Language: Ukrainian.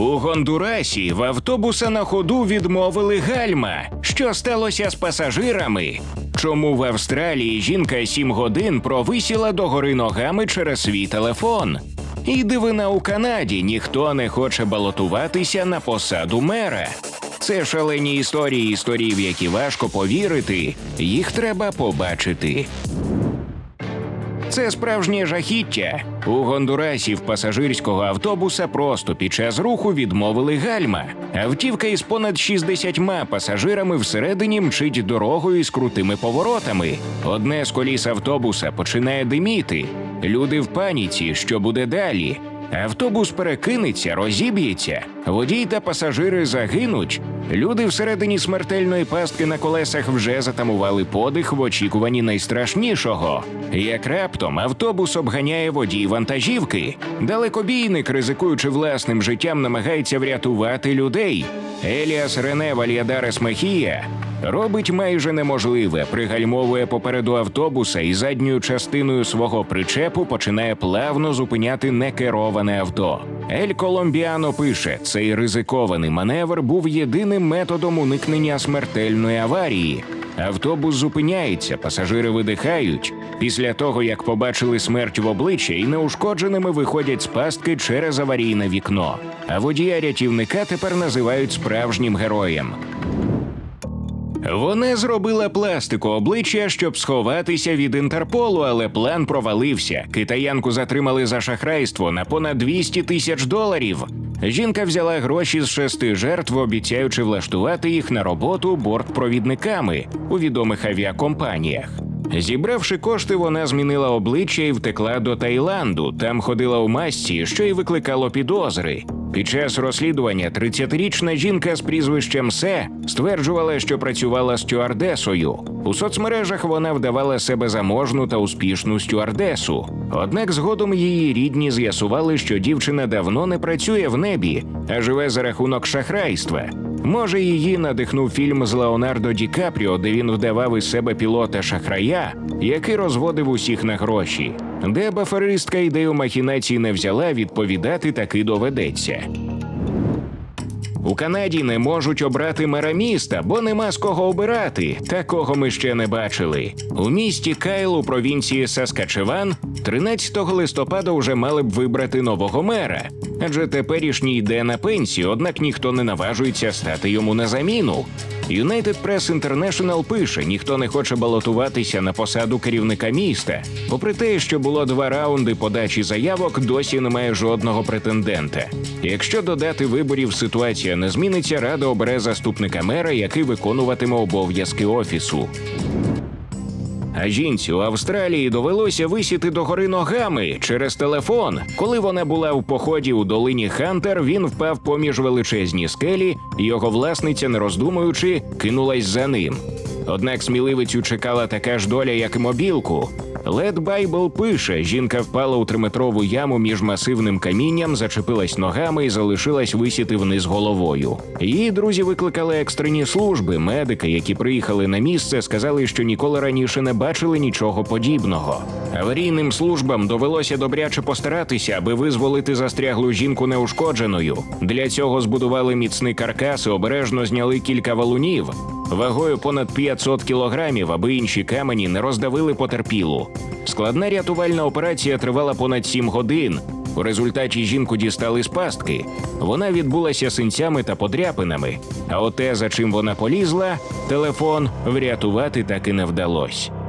У Гондурасі в автобуса на ходу відмовили гальма. Що сталося з пасажирами? Чому в Австралії жінка сім годин провисіла догори ногами через свій телефон? І дивина у Канаді ніхто не хоче балотуватися на посаду мера. Це шалені історії, історії, в які важко повірити. Їх треба побачити. Це справжнє жахіття. У Гондурасі в пасажирського автобуса просто під час руху відмовили гальма. Автівка із понад 60 пасажирами всередині мчить дорогою з крутими поворотами. Одне з коліс автобуса починає диміти. Люди в паніці, що буде далі. Автобус перекинеться, розіб'ється, водій та пасажири загинуть. Люди всередині смертельної пастки на колесах вже затамували подих в очікуванні найстрашнішого. Як раптом автобус обганяє водій вантажівки. Далекобійник, ризикуючи власним життям, намагається врятувати людей. Еліас Рене Вальядарес Мехія робить майже неможливе, пригальмовує попереду автобуса і задньою частиною свого причепу починає плавно зупиняти некероване авто. Ель Коломбіано пише, цей ризикований маневр був єдиним методом уникнення смертельної аварії. Автобус зупиняється, пасажири видихають. Після того, як побачили смерть в обличчя і неушкодженими виходять з пастки через аварійне вікно. А водія рятівника тепер називають справжнім героєм. Вона зробила пластику обличчя, щоб сховатися від Інтерполу, але план провалився. Китаянку затримали за шахрайство на понад 200 тисяч доларів. Жінка взяла гроші з шести жертв, обіцяючи влаштувати їх на роботу бортпровідниками у відомих авіакомпаніях. Зібравши кошти, вона змінила обличчя і втекла до Таїланду. Там ходила у масці, що й викликало підозри. Під час розслідування 30-річна жінка з прізвищем Се стверджувала, що працювала стюардесою. У соцмережах вона вдавала себе заможну та успішну стюардесу. Однак згодом її рідні з'ясували, що дівчина давно не працює в небі, а живе за рахунок шахрайства. Може, її надихнув фільм з Леонардо Ді Капріо, де він вдавав із себе пілота шахрая, який розводив усіх на гроші. Де баферистка ідею махінації не взяла, відповідати таки доведеться. У Канаді не можуть обрати мера міста, бо нема з кого обирати. Такого ми ще не бачили. У місті Кайл у провінції Саскачеван 13 листопада вже мали б вибрати нового мера. Адже теперішній йде на пенсію, однак ніхто не наважується стати йому на заміну. United Press International пише: ніхто не хоче балотуватися на посаду керівника міста. Попри те, що було два раунди подачі заявок, досі немає жодного претендента. Якщо додати виборів, ситуація не зміниться, рада обере заступника мера, який виконуватиме обов'язки офісу. А жінці у Австралії довелося висіти догори ногами через телефон. Коли вона була в поході у долині Хантер, він впав поміж величезні скелі, і його власниця, не роздумуючи, кинулась за ним. Однак сміливицю чекала така ж доля, як і мобілку. Лед Байбл пише: жінка впала у триметрову яму між масивним камінням, зачепилась ногами і залишилась висіти вниз головою. Її друзі викликали екстрені служби. Медики, які приїхали на місце, сказали, що ніколи раніше не бачили нічого подібного. Аварійним службам довелося добряче постаратися, аби визволити застряглу жінку неушкодженою. Для цього збудували міцний каркас і обережно зняли кілька валунів вагою понад 500 кілограмів, аби інші камені не роздавили потерпілу. Складна рятувальна операція тривала понад сім годин. У результаті жінку дістали з пастки. Вона відбулася синцями та подряпинами. А от те, за чим вона полізла, телефон врятувати так і не вдалося.